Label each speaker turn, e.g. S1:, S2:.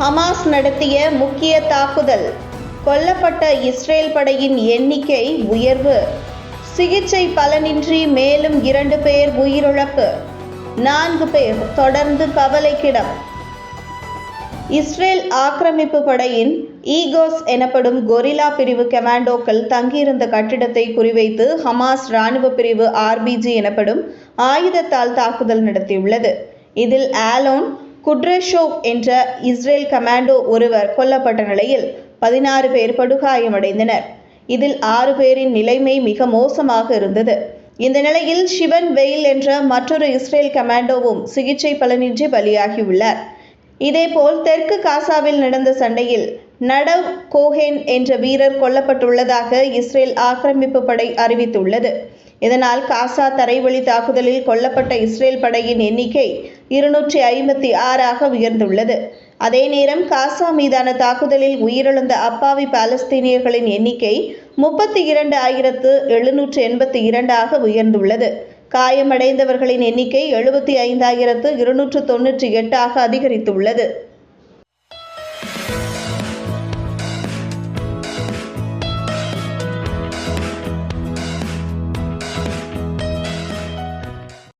S1: Hamas நடத்திய முக்கிய தாக்குதல் கொல்லப்பட்ட இஸ்ரேல் படையின் எண்ணிக்கை உயர்வு சிகிச்சை பலனின்றி மேலும் இரண்டு பேர் உயிரிழப்பு நான்கு பேர் தொடர்ந்து கவலைக்கிடம். இஸ்ரேல் ஆக்கிரமிப்பு படையின் ஈகோஸ் எனப்படும் கொரில்லா பிரிவு கமாண்டோக்கள் தங்கியிருந்த கட்டிடத்தை குறிவைத்து ஹமாஸ் ராணுவ பிரிவு ஆர்பிஜி எனப்படும் ஆயுதத்தால் தாக்குதல் நடத்தியுள்ளது. இதில் ஆலோன் குட்ரெஷோவ் என்ற இஸ்ரேல் கமாண்டோ ஒருவர் கொல்லப்பட்ட நிலையில் பதினாறு பேர் படுகாயமடைந்தனர். இதில் ஆறு பேரின் நிலைமை மிக மோசமாக இருந்தது. இந்த நிலையில் ஷிவன் வெயில் என்ற மற்றொரு இஸ்ரேல் கமாண்டோவும் சிகிச்சை பலனின்றி பலியாகியுள்ளார். இதேபோல் தெற்கு காசாவில் நடந்த சண்டையில் நடவ் கோஹென் என்ற வீரர் கொல்லப்பட்டுள்ளதாக இஸ்ரேல் ஆக்கிரமிப்பு படை அறிவித்துள்ளது. இதனால் காசா தரைவழி தாக்குதலில் கொல்லப்பட்ட இஸ்ரேல் படையின் எண்ணிக்கை இருநூற்றி ஐம்பத்தி ஆறாக உயர்ந்துள்ளது. அதே நேரம் காசா மீதான தாக்குதலில் உயிரிழந்த அப்பாவி பாலஸ்தீனியர்களின் எண்ணிக்கை முப்பத்தி இரண்டு ஆயிரத்து எழுநூற்று எண்பத்தி இரண்டாக உயர்ந்துள்ளது. காயமடைந்தவர்களின் எண்ணிக்கை எழுபத்தி ஐந்தாயிரத்து இருநூற்று தொன்னூற்றி எட்டாக அதிகரித்துள்ளது.